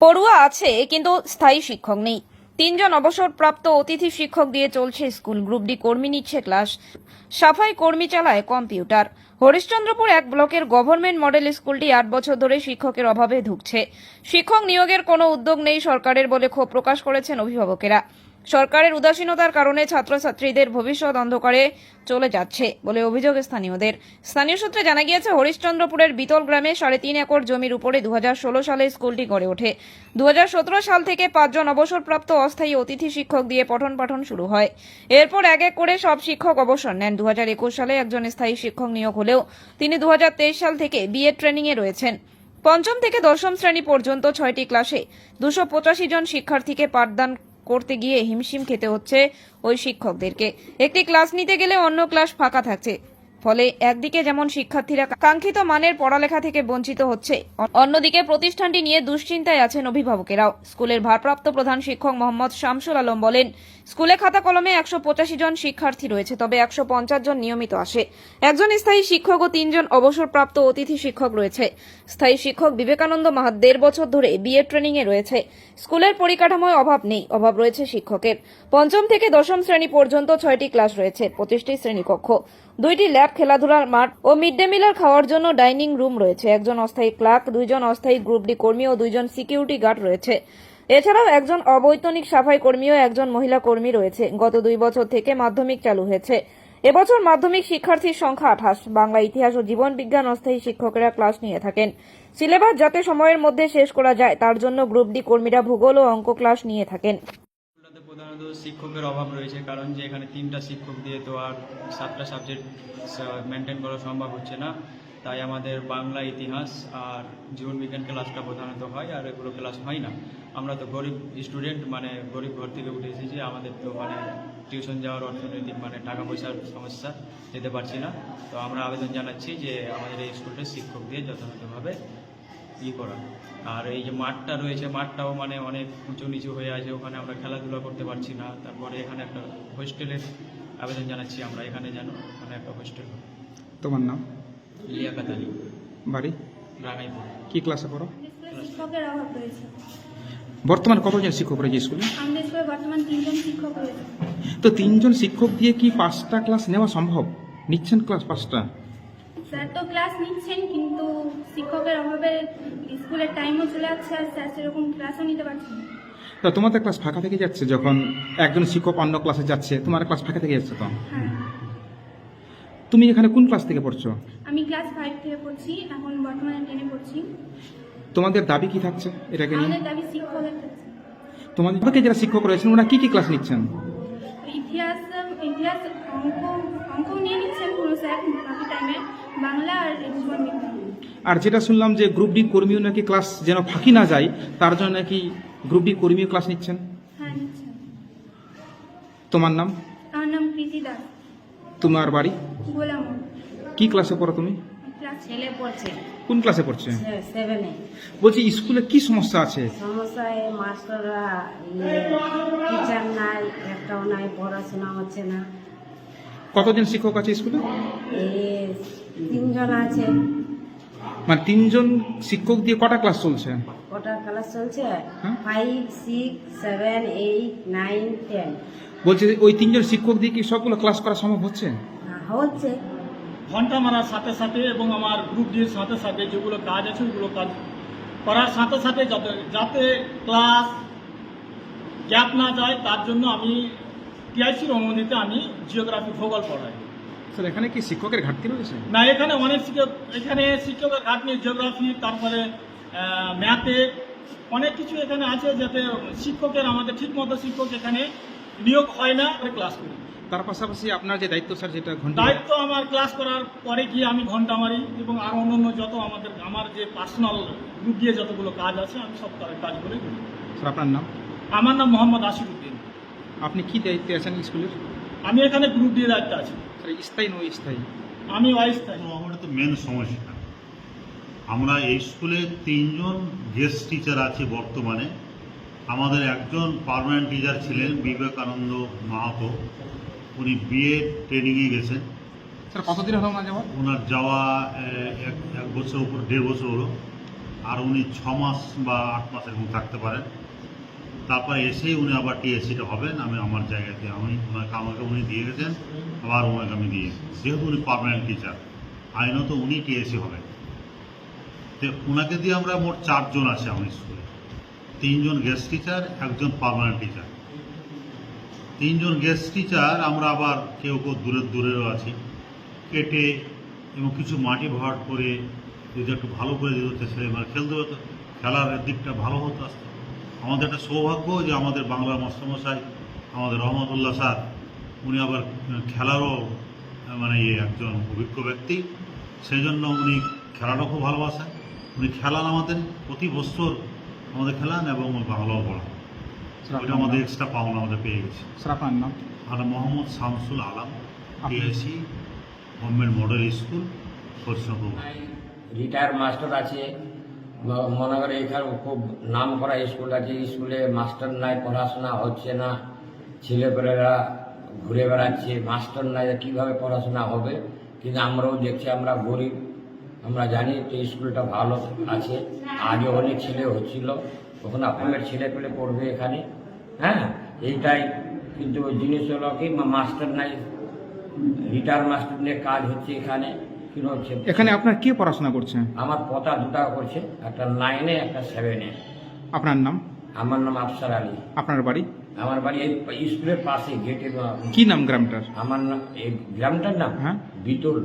পড়ুয়া আছে, কিন্তু স্থায়ী শিক্ষক নেই। তিনজন অবসরপ্রাপ্ত অতিথি শিক্ষক দিয়ে চলছে স্কুল। গ্রুপ ডি কর্মী নিচ্ছে ক্লাস। সাফাই কর্মী চালায় কম্পিউটার। হরিশ্চন্দ্রপুর এক ব্লকের গভর্নমেন্ট মডেল স্কুলটি আট বছর ধরে শিক্ষকের অভাবে ধুকছে শিক্ষক নিয়োগের কোনো উদ্যোগ নেই সরকারের বলে ক্ষোভ প্রকাশ করেছেন অভিভাবকেরা। সরকারের উদাসীনতার কারণে ছাত্রছাত্রীদের ভবিষ্যৎ অন্ধকারে চলে যাচ্ছে বলে অভিযোগ স্থানীয়দের। স্থানীয় সূত্রে জানা গিয়েছে, হরিশ্চন্দ্রপুরের বিতল গ্রামে সাড়ে তিন একর জমির উপরে দু হাজার ষোলো সালে স্কুলটি গড়ে ওঠে। দু হাজার সতেরো সাল থেকে পাঁচজন অবসরপ্রাপ্ত অস্থায়ী অতিথি শিক্ষক দিয়ে পঠন পাঠন শুরু হয়। এরপর এক এক করে সব শিক্ষক অবসর নেন। দু হাজার একুশ সালে একজন স্থায়ী শিক্ষক নিয়োগ হলেও তিনি দু হাজার তেইশ সাল থেকে বিএড ট্রেনিংয়ে রয়েছেন। পঞ্চম থেকে দশম শ্রেণি পর্যন্ত ছয়টি ক্লাসে দুশো জন শিক্ষার্থীকে পাঠদান করতে গিয়ে হিমশিম খেতে হচ্ছে ওই শিক্ষকদেরকে। একটি ক্লাস নিতে গেলে অন্য ক্লাস ফাঁকা থাকছে। ফলে একদিকে যেমন শিক্ষার্থীরা কাঙ্ক্ষিত মানের পড়ালেখা থেকে বঞ্চিত হচ্ছে, অন্যদিকে প্রতিষ্ঠানটি নিয়ে দুশ্চিন্তায় আছেন অভিভাবকেরাও। স্কুলের ভারপ্রাপ্ত প্রধান শিক্ষক মোহাম্মদ শামসুল আলম বলেন, স্কুলে খাতা কলমে একশো পঁচাশি জন শিক্ষার্থী রয়েছে, তবে একশো পঞ্চাশ জন নিয়মিত আসে। একজন স্থায়ী শিক্ষক ও তিনজন অবসরপ্রাপ্ত অতিথি শিক্ষক রয়েছে। স্থায়ী শিক্ষক বিবেকানন্দ মাহাত দেড় বছর ধরে বিএড ট্রেনিং এ রয়েছে। স্কুলের পরিকাঠামোয় অভাব নেই, অভাব রয়েছে শিক্ষকের। পঞ্চম থেকে দশম শ্রেণি পর্যন্ত ছয়টি ক্লাস রয়েছে, পঁচিশটি শ্রেণীকক্ষ। দুইটি ল্যাব খেলাধুলার মাঠ ও মিড ডে মিলের খাওয়ার জন্য ডাইনিং রুম রয়েছে। একজন অস্থায়ী ক্লার্ক, দুইজন অস্থায়ী গ্রুপ ডি কর্মী ও দুইজন সিকিউরিটি গার্ড রয়েছে। এছাড়াও একজন অবৈতনিক সাফাই কর্মী ও একজন মহিলা কর্মী রয়েছে। গত দুই বছর থেকে মাধ্যমিক চালু হয়েছে। এবছর মাধ্যমিক শিক্ষার্থীর সংখ্যা আঠাশ। বাংলা ইতিহাস ও জীবন বিজ্ঞান অস্থায়ী শিক্ষকেরা ক্লাস নিয়ে থাকেন। সিলেবাস যাতে সময়ের মধ্যে শেষ করা যায়, তার জন্য গ্রুপ ডি কর্মীরা ভূগোল ও অঙ্ক ক্লাস নিয়ে থাকেন। প্রধানত শিক্ষকের অভাব রয়েছে, কারণ যে এখানে তিনটা শিক্ষক দিয়ে তো আর সাতটা সাবজেক্ট মেনটেন করা সম্ভব হচ্ছে না। তাই আমাদের বাংলা ইতিহাস আর জীবন বিজ্ঞান ক্লাসটা প্রধানত হয়, আর এগুলো ক্লাস হয় না। আমরা তো গরিব স্টুডেন্ট মানে গরিব ঘর থেকে উঠে এসেছি, আমাদের তো মানে টিউশন যাওয়ার অর্থনৈতিক মানে টাকা পয়সার সমস্যা যেতে পারছি না। তো আমরা আবেদন জানাচ্ছি যে আমাদের এই স্কুলটা শিক্ষক দিয়ে যথাযথভাবে ই করা। আর এই যে মাঠটা রয়েছে মাঠটাও মানে অনেক উঁচু নিচু হয়ে আছে ওখানে আমরা খেলাধুলা করতে পারছি না। তারপরে এখানে একটা হোস্টেলের আবেদন জানাচ্ছি আমরা এখানে যেন মানে একটা হোস্টেল। তোমার নাম? লিয়াকাত আলী বাড়ি? রাঙাইপুর কি ক্লাসে পড়ো? স্কুলে শিক্ষকের অভাব রয়েছে। বর্তমানে কতজন শিক্ষক রয়েছে স্কুলে? আমাদের স্কুলে বর্তমান তিনজন শিক্ষক রয়েছে। তো তিনজন শিক্ষক দিয়ে কি পাঁচটা ক্লাস নেওয়া সম্ভব? নিচ্ছেন ক্লাস পাঁচটা? স্যার তো ক্লাস নিচ্ছেন কিন্তু শিক্ষকের অভাবে স্কুলের টাইমও চলে যাচ্ছে আর স্যার সেরকম ক্লাসও নিতে পারছেন না। তা তোমাদের ক্লাস ফাঁকা থেকে যাচ্ছে যখন একজন শিক্ষক অন্য ক্লাসে যাচ্ছে তোমার ক্লাস ফাঁকা থেকে যাচ্ছে তো হ্যাঁ। তুমি এখানে কোন ক্লাস থেকে পড়ছো? আমি ক্লাস ফাইভ থেকে পড়ছি এখন বর্তমানে টেনে পড়ছি। তোমাদের দাবি কি থাকছে এটাকে নিয়ে? আমাদের দাবি শিক্ষকের তোমাদের যারা শিক্ষক রয়েছেন ওরা কি কি ক্লাস নিচ্ছেন? ইতিহাস ইতিহাস অঙ্ক অঙ্ক নিয়ে নিচ্ছেন কোনো স্যার বাকি টাইমে বাংলা আর আর যেটা শুনলাম যে গ্রুপ ডি কর্মীও নাকি ক্লাস যেন ফাঁকি না যায় তার জন্য নাকি গ্রুপ ডি কর্মীও ক্লাস নিচ্ছেন? হ্যাঁ তোমার নাম? আমার নাম প্রীতি দাস। তোমার বাড়ি? গোলাম। কি ক্লাসে পড়ো তুমি? ছেলে পড়ছে। কোন ক্লাসে পড়ছে? সেভেনে বলছি স্কুলে কি সমস্যা আছে? সমস্যায় মাস্টাররা টিচার নাই একটাও নাই পড়াশোনা হচ্ছে না। কতজন শিক্ষক আছে স্কুলে? তিনজন আছে। মানে তিনজন শিক্ষক দিয়ে কটা ক্লাস চলছে? কটা ক্লাস চলছে? হ্যাঁ। Five six seven eight nine ten বলছে যে ওই তিনজন শিক্ষক দিয়ে কি সবগুলো ক্লাস করা সম্ভব হচ্ছে? হচ্ছে। ঘণ্টা মারার সাথে সাথে এবং আমার গ্রুপ ডির সাথে সাথে যেগুলো কাজ আছে ওগুলো কাজ করার সাথে সাথে যাতে যাতে ক্লাস গ্যাপ না যায় তার জন্য আমি টিআইসির অনুমতিতে আমি জিওগ্রাফি ভূগোল পড়াই। স্যার এখানে কি শিক্ষকের ঘাটতি রয়েছে? না এখানে অনেক শিক্ষক এখানে শিক্ষকের ঘাটনি জিওগ্রাফি তারপরে ম্যাথে অনেক কিছু এখানে আছে যাতে শিক্ষকের আমাদের ঠিক মতো শিক্ষক এখানে নিয়োগ হয় না ক্লাস করি। তার পাশাপাশি আপনার যে দায়িত্ব স্যার যেটা ঘণ্টা দায়িত্ব আমার ক্লাস করার পরে গিয়ে আমি ঘণ্টা মারি এবং আর অন্যান্য যত আমাদের আমার যে পার্সোনাল গ্রুপ দিয়ে যতগুলো কাজ আছে আমি সব কাজ- কাজগুলোই করি। স্যার আপনার নাম? আমার নাম মোহাম্মদ আশিরুদ্দিন আপনি কি দায়িত্বে আছেন স্কুলের? আমি এখানে গ্রুপ দিয়ে দায়িত্ব আছি। স্থায়ী নয় স্থায়ী? আমি অস্থায়ী। আমার তো মেন সমস্যা আমরা এই স্কুলে তিনজন গেস্ট টিচার আছে বর্তমানে। আমাদের একজন পার্মানেন্ট টিচার ছিলেন বিবেকানন্দ মাহাতো। উনি বিএ ট্রেনিংয়ে গেছেন। স্যার কতদিন হলো না যাওয়া ওনার যাওয়া এক এক বছর উপর দেড় বছর হলো। আর উনি ছ মাস বা আট মাস এরকম থাকতে পারেন। তারপরে এসেই উনি আবার টিএসসিটা হবেন। আমি আমার জায়গাতে আমি আমাকে উনি দিয়ে গেছেন। আবার ওনাকে আমি দিয়ে যেহেতু উনি পার্মানেন্ট টিচার আইনত উনি টিএসসি হবেন। তো ওনাকে দিয়ে আমরা মোট চারজন আছে আমার স্কুলে তিনজন গেস্ট টিচার একজন পার্মানেন্ট টিচার তিনজন গেস্ট টিচার আমরা আবার কেউ কেউ দূরের দূরেরও আছি। কেটে এবং কিছু মাটি ভরাট করে যদি একটু ভালো করে দিত তো ছেলে মানে খেলতে হতো খেলার দিকটা ভালো হতো আসতে। আমাদের একটা সৌভাগ্য যে আমাদের বাংলার মাস্টারমশাই আমাদের রহমতুল্লাহ স্যার উনি আবার খেলারও মানে ইয়ে একজন অভিজ্ঞ ব্যক্তি। সেই জন্য উনি খেলাটা খুব ভালোবাসেন। উনি খেলান আমাদের প্রতি বছর আমাদের খেলান এবং বাংলাও পড়ান। ওইটা আমাদের এক্সট্রা পাওনা আমাদের পেয়ে গেছে। স্যার আপনার নাম? আর মোহাম্মদ শামসুল আলম আপনি? TAC government model school retire master আছে। মনে করে এখানে খুব নাম করা স্কুল আছে স্কুলে মাস্টার নাই, পড়াশোনা হচ্ছে না, ছেলেপেলেরা ঘুরে বেড়াচ্ছে, মাস্টার নাই কীভাবে পড়াশোনা হবে? কিন্তু আমরাও দেখছি, আমরা গরিব, আমরা জানি যে স্কুলটা ভালো আছে। আগে অনেক ছেলে হচ্ছিল, তখন আপনার ছেলে পেলে পড়বে এখানে? হ্যাঁ এইটাই। কিন্তু জিনিস হলো কি মাস্টার নাই, রিটায়ার মাস্টার নিয়ে কাজ হচ্ছে এখানে। এখানে আপনার কে পড়াশোনা করছে? আমার পতা দুটা করছে একটা নাইনে একটা সেভেনে আপনার নাম? আমার নাম আফসার আলী। আপনার বাড়ি? আমার বাড়ি এই স্কুলের পাশে গেটে কি নাম গ্রামটার? আমার নাম এই গ্রামটার নাম হ্যাঁ। বিতুল।